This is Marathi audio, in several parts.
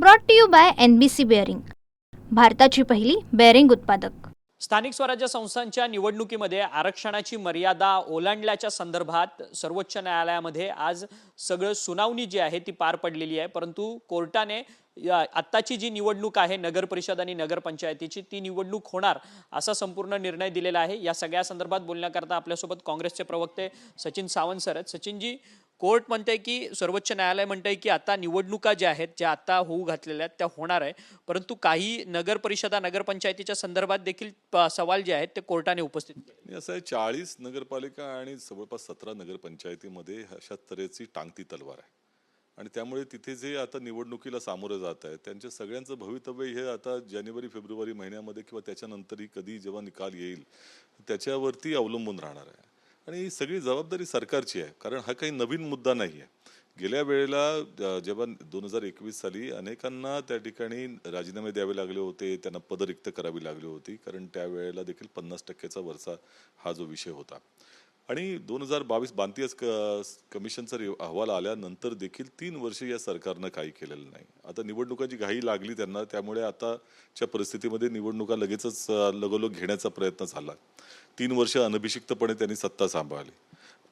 Brought to you by N B C bearing भारताची पहिली बेअरिंग उत्पादक. स्थानिक स्वराज्य संस्थांच्या निवडणुकीमध्ये आरक्षणाची मर्यादा ओलांडल्याच्या संदर्भात सर्वोच्च न्यायालयामध्ये आज सगळं सुनावणी जी आहे ती पार पडलेली आहे. परंतु कोर्टाने आत्ताची जी निवडणूक आहे नगर परिषद आणि नगरपंचायतीची ती निवडणूक होणार असा संपूर्ण निर्णय दिलेला आहे. या सगळ्या संदर्भात बोलण्याकरता आपल्यासोबत काँग्रेसचे प्रवक्ते सचिन सावंत सर आहेत. सचिनजी कोर्ट म्हणते की सर्वोच्च न्यायालय म्हणतंय की आता निवडणुका ज्या आहेत ज्या आता होऊ घातलेल्या आहेत त्या होणार आहे. परंतु काही नगर परिषदा नगरपंचायतीच्या संदर्भात देखील सवाल जे आहेत ते कोर्टाने उपस्थित केले. असं आहे चाळीस नगरपालिका आणि जवळपास सतरा नगरपंचायतीमध्ये अशा तऱ्हेची टांगती तलवार आहे. आणि त्यामुळे तिथे जे आता निवडणुकीला सामोरं जात आहे त्यांच्या सगळ्यांचं भवितव्य हे आता जानेवारी फेब्रुवारी महिन्यामध्ये किंवा त्याच्यानंतरही कधी जेव्हा निकाल येईल त्याच्यावरती अवलंबून राहणार आहे. आणि ही सगळी जबाबदारी सरकारची आहे कारण हा काही नवीन मुद्दा नाही आहे. गेल्या वेळेला जेव्हा दोन हजार एकवीस साली अनेकांना त्या ठिकाणी राजीनामे द्यावे लागले होते त्यांना पदरिक्त करावी लागली होती कारण त्यावेळेला देखील पन्नास टक्क्याचा वरचा हा जो विषय होता. आणि दोन हजार बावीस बांतियस क कमिशनचा अहवाल आल्यानंतर देखील तीन वर्ष या सरकारनं काही केलेलं नाही. आता निवडणुकाची घाई लागली त्यांना त्यामुळे आताच्या परिस्थितीमध्ये निवडणुका लगेचच लगोलग घेण्याचा प्रयत्न झाला. तीन वर्ष अनभिषिक्तपणे त्यांनी सत्ता सांभाळली.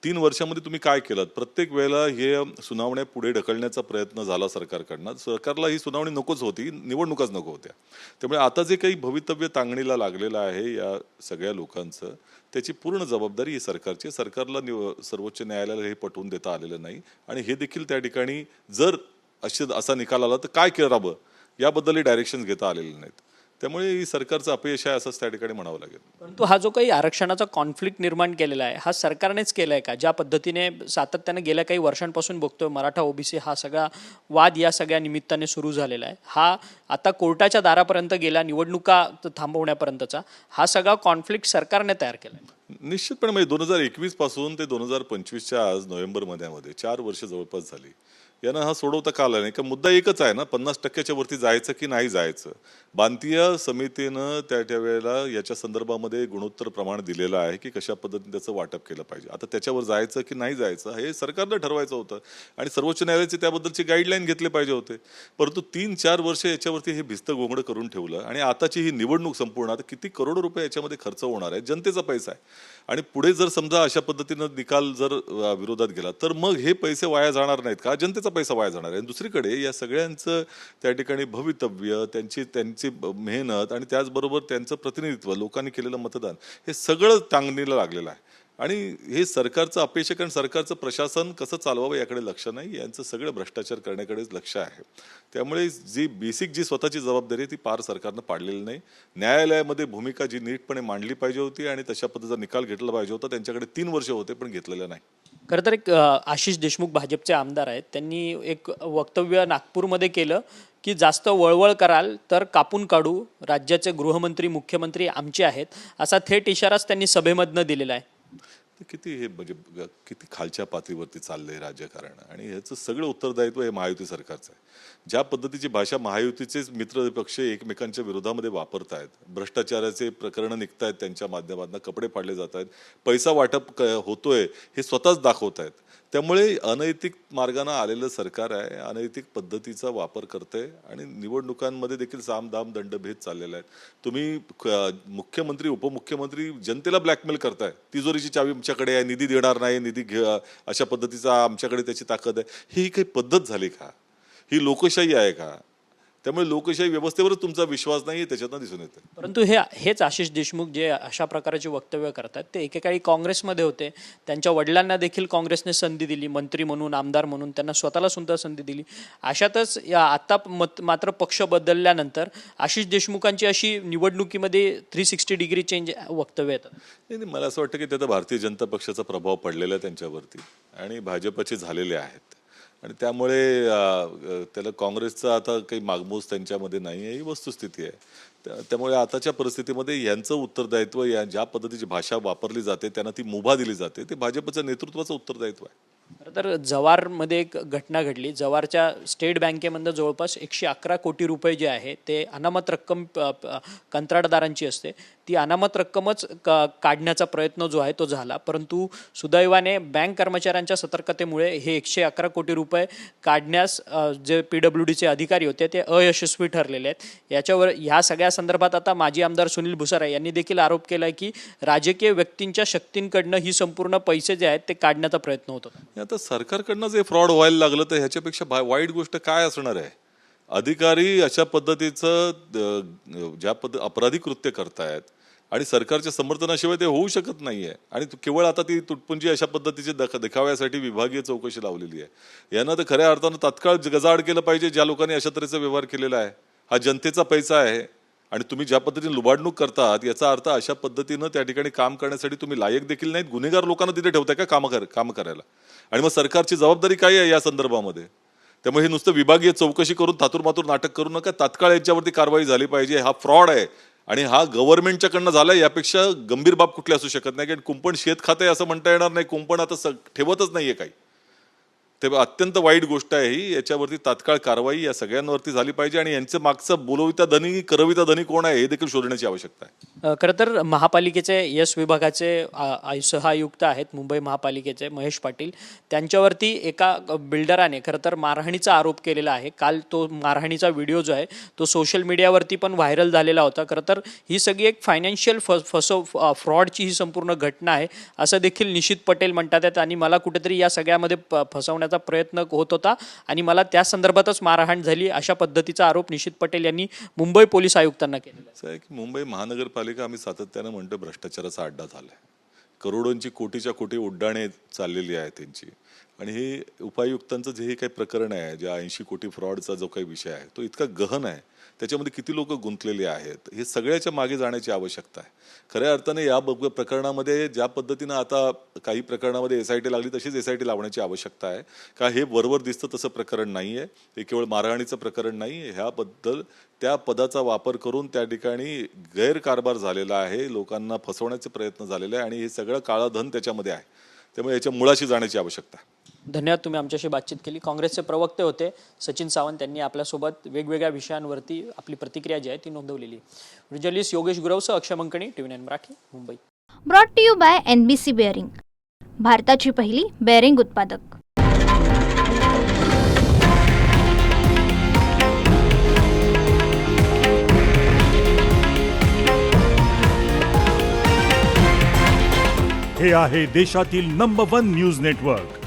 तीन वर्षामध्ये तुम्ही काय केलं प्रत्येक वेळेला हे सुनावण्या पुढे ढकलण्याचा प्रयत्न झाला सरकारकडनं. सरकारला ही सुनावणी नकोच होती निवडणुकाच नको होत्या. त्यामुळे आता जे काही भवितव्य तांगणीला लागलेलं आहे या सगळ्या लोकांचं त्याची पूर्ण जबाबदारी ही सरकारची सरकारला निव सर्वोच्च न्यायालयाला हे पटवून देता आलेलं नाही. आणि हे देखील त्या ठिकाणी जर असे असा निकाल आला तर काय करावं? याबद्दलही डायरेक्शन घेता आलेले नाहीत. त्यामुळे सरकारचं अपयश आहे असंच त्या ठिकाणी म्हणावं लागेल. परंतु हा जो काही आरक्षणाचा कॉन्फ्लिक्ट निर्माण केलेला आहे हा सरकारनेच केला आहे का? ज्या पद्धतीने सातत्याने गेल्या काही वर्षांपासून बघतोय मराठा ओबीसी हा सगळा वाद या सगळ्या निमित्ताने सुरू झालेला आहे. हा आता कोर्टाच्या दारापर्यंत गेला निवडणुका थांबवण्यापर्यंतचा हा सगळा कॉन्फ्लिक्ट सरकारने तयार केला आहे निश्चितपणे म्हणजे दोन हजार एकवीसपासून ते दोन हजार पंचवीसच्या आज नोव्हेंबर महिन्यामध्ये चार वर्ष जवळपास झाली. यांना हा सोडवता का आला नाही. का मुद्दा एकच आहे ना पन्नास टक्क्याच्या वरती जायचं की नाही जायचं? बांतीय समितीनं त्या त्या वेळेला याच्या संदर्भामध्ये गुणोत्तर प्रमाण दिलेलं आहे की कशा पद्धतीने त्याचं वाटप केलं पाहिजे. आता त्याच्यावर जायचं की नाही जायचं हे सरकारनं ठरवायचं होतं आणि सर्वोच्च न्यायालयाचे त्याबद्दलचे गाईडलाईन घेतले पाहिजे होते. परंतु तीन चार वर्ष याच्यावरती हे भिस्त गोंगडं करून ठेवलं आणि आताची ही निवडणूक संपूर्ण आता किती करोडो रुपये याच्यामध्ये खर्च होणार आहे जनतेचा पैसा आहे. आणि पुढे जर समजा अशा पद्धतीनं निकाल जर विरोधात गेला तर मग हे पैसे वाया जाणार नाहीत का? जनतेचा पैसा वाया जाणार आहे. आणि दुसरीकडे या सगळ्यांचं त्या ठिकाणी भवितव्य त्यांची त्यांची त्यांची मेहनत आणि त्याचबरोबर त्यांचं प्रतिनिधित्व लोकांनी केलेलं मतदान हे सगळं टांगणीला लागलेलं आहे. आणि हे सरकारचं अपयश कारण सरकारचं प्रशासन कसं चालवावं याकडे लक्ष नाही यांचं सगळं भ्रष्टाचार करण्याकडेच लक्ष आहे. त्यामुळे जी बेसिक जी स्वतःची जबाबदारी आहे ती पार सरकारनं पाडलेली नाही. न्यायालयामध्ये भूमिका जी नीटपणे मांडली पाहिजे होती आणि तशा पद्धतीचा निकाल घेतला पाहिजे होता त्यांच्याकडे तीन वर्ष होते पण घेतलेलं नाही. खरं तर एक आशिष देशमुख भाजपचे आमदार आहेत. त्यांनी एक वक्तव्य नागपूरमध्ये केलं. की जास्त वळवळ कराल तर कापून काढू. राज्याचे गृहमंत्री मुख्यमंत्री आमचे आहेत. असा थेट इशाराच त्यांनी सभेमधनं दिलेला आहे. किती हे म्हणजे किती खालच्या पातळीवरती चाललंय राजकारण आणि ह्याचं सगळं उत्तरदायित्व हे महायुती सरकारचं आहे. ज्या पद्धतीची भाषा महायुतीचेच मित्र पक्ष एकमेकांच्या विरोधामध्ये वापरत आहेत भ्रष्टाचाराचे प्रकरणं निघत आहेत त्यांच्या माध्यमातून कपडे फाडले जात आहेत पैसा वाटप होतोय हे स्वतःच दाखवत आहेत त्यामुळे अनैतिक मार्गाने आलेलं सरकार आहे अनैतिक पद्धतीचा वापर करते आणि निवडणुकांमध्ये देखील साम दाम दंडभेद चाललेला आहे. तुम्ही क- मुख्यमंत्री उपमुख्यमंत्री जनतेला ब्लॅकमेल करताय. तिजोरीची चावी आमच्याकडे आहे निधी देणार नाही निधी घे अशा पद्धतीचा आमच्याकडे त्याची ताकद आहे. ही काही पद्धत झाली का? ही लोकशाही आहे का? त्यामुळे लोकशाही व्यवस्थेवरच तुमचा विश्वास नाही त्याच्यातनं दिसून येते परंतु हे हेच आशिष देशमुख जे अशा प्रकारचे वक्तव्य करतात ते एकेकाळी काँग्रेसमध्ये होते. त्यांच्या वडिलांना देखील काँग्रेसने संधी दिली मंत्री म्हणून आमदार म्हणून त्यांना स्वतःला सुद्धा संधी दिली. अशातच या आता मत मात्र पक्ष बदलल्यानंतर आशिष देशमुखांची अशी निवडणुकीमध्ये थ्री सिक्स्टी डिग्री चेंज वक्तव्य येतात. नाही नाही, मला असं वाटतं की त्याचा भारतीय जनता पक्षाचा प्रभाव पडलेला आहे त्यांच्यावरती आणि भाजपचे झालेले आहेत. आणि त्यामुळे त्याला काँग्रेसचा आता काही मागमूस त्यांच्यामध्ये नाही आहे ही वस्तुस्थिती आहे. त्यामुळे आताच्या परिस्थितीमध्ये यांचं उत्तरदायित्व या ज्या पद्धतीची भाषा वापरली जाते त्यांना ती मुभा दिली जाते ते भाजपच्या नेतृत्वाचं उत्तरदायित्व आहे. तर जवारमध्ये एक घटना घडली. जवारच्या स्टेट बँकेमधनं जवळपास एकशे अकरा कोटी रुपये जे आहे ते अनामत रक्कम प- कंत्राटदारांची असते. ती अनामत रक्कमच क काढण्याचा प्रयत्न जो आहे तो झाला. परंतु सुदैवाने बँक कर्मचाऱ्यांच्या सतर्कतेमुळे हे एकशे अकरा कोटी रुपये काढण्यास जे पी डब्ल्यू डीचे अधिकारी होते ते अयशस्वी ठरलेले आहेत. याच्यावर ह्या सगळ्या संदर्भात आता माजी आमदार सुनील भुसारे यांनी देखील आरोप केला आहे की राजकीय व्यक्तींच्या शक्तींकडनं ही संपूर्ण पैसे जे आहेत ते काढण्याचा प्रयत्न होतो. आता सरकारकडनं जे फ्रॉड व्हायला लागलं तर ह्याच्यापेक्षा भा- वाईट गोष्ट काय असणार आहे? अधिकारी अशा पद्धतीचं ज्या पद्ध अपराधी कृत्य करतायत आणि सरकारच्या समर्थनाशिवाय ते होऊ शकत नाही आहे आणि केवळ आता ती तुटपुंजी अशा पद्धतीची दख देखाव्यासाठी विभागीय चौकशी लावलेली आहे. यांना तर खऱ्या अर्थानं तात्काळ गजाआड केलं पाहिजे ज्या लोकांनी अशा तऱ्हेचा व्यवहार केलेला आहे. हा जनतेचा पैसा आहे. आणि तुम्ही ज्या पद्धतीने लुबाडणूक करतात याचा अर्थ अशा पद्धतीनं त्या ठिकाणी काम करण्यासाठी तुम्ही लायक देखील नाहीत गुन्हेगार लोकांना तिथे ठेवताय का काम कर काम करायला? आणि मग सरकारची जबाबदारी काय आहे या संदर्भामध्ये? त्यामुळे हे नुसतं विभागीय चौकशी करून थातूर मातूर नाटक करू नका तात्काळ याच्यावरती कारवाई झाली पाहिजे हा फ्रॉड आहे. आणि हा गव्हर्नमेंटच्याकडनं झाला यापेक्षा गंभीर बाब कुठली असू शकत नाही कारण कुंपण शेत खाते असं म्हणता येणार नाही कुंपण आता स- ठेवतच नाहीये काही. ते अत्यंत वाईट गोष्ट आहे ही. याच्यावरती तात्काळ कारवाई या सगळ्यांवरती झाली पाहिजे आणि यांचं मागचं बोलविता धनी करविता धनी कोण आहे हे देखील शोधण्याची आवश्यकता आहे. खरं तर महापालिकेचे यश विभागाचे सहआयुक्त आहेत मुंबई महापालिकेचे महेश पाटील. त्यांच्यावरती एका बिल्डराने खरं तर मारहाणीचा आरोप केलेला आहे. काल तो मारहाणीचा व्हिडिओ जो आहे तो सोशल मीडियावरती पण व्हायरल झालेला होता. खरं तर ही सगळी एक फायनान्शियल फ फसव फ्रॉडची ही संपूर्ण घटना आहे असं देखील निशित पटेल म्हणतात आणि मला कुठेतरी या सगळ्यामध्ये फसवण्या करण्याचा प्रयत्न होत होता आणि मला त्या संदर्भातच मारहाण झाली. अशा पद्धतीचा आरोप निशित पटेल यांनी मुंबई पोलीस आयुक्तांना केला की मुंबई महानगरपालिका आम्ही सातत्यानं म्हणतो भ्रष्टाचाराचा अड्डा झालाय. करोडोंची कोटीच्या कोटी उड्डाणे चाललेली आहे त्यांची. आणि हे उपायुक्तांचं जे हे काही प्रकरण आहे ज्या ऐंशी कोटी फ्रॉडचा जो काही विषय आहे तो इतका गहन आहे त्याच्यामध्ये किती लोक गुंतलेले आहेत हे सगळ्याच्या मागे जाण्याची आवश्यकता आहे. खऱ्या अर्थाने या बघ प्रकरणामध्ये ज्या पद्धतीनं आता काही प्रकरणामध्ये एस आय टी लागली तशीच एस आय टी लावण्याची आवश्यकता आहे. का हे वरवर दिसतं तसं प्रकरण नाही आहे हे केवळ मारहाणीचं प्रकरण नाही आहे ह्याबद्दल त्या पदाचा वापर करून त्या ठिकाणी गैरकारभार झालेला आहे लोकांना फसवण्याचे प्रयत्न झालेले आहे आणि हे सगळं काळं धन त्याच्यामध्ये आहे. त्यामुळे याच्या मुळाशी जाण्याची आवश्यकता आहे. धन्यवाद तुम्ही आमच्याशी बातचीत केली. काँग्रेसचे प्रवक्ते होते सचिन सावंत यांनी आपल्यासोबत वेगवेगळ्या विषयांवरती आपली प्रतिक्रिया जी आहे ती नोंदवलेली. Journalist Yogesh गुरवसह Akshay Mankani T V Marathi Mumbai. Brought to you by N B C bearing भारताची पहिली बेअरिंग उत्पादक. हे आहे देशातील नंबर वन न्यूज नेटवर्क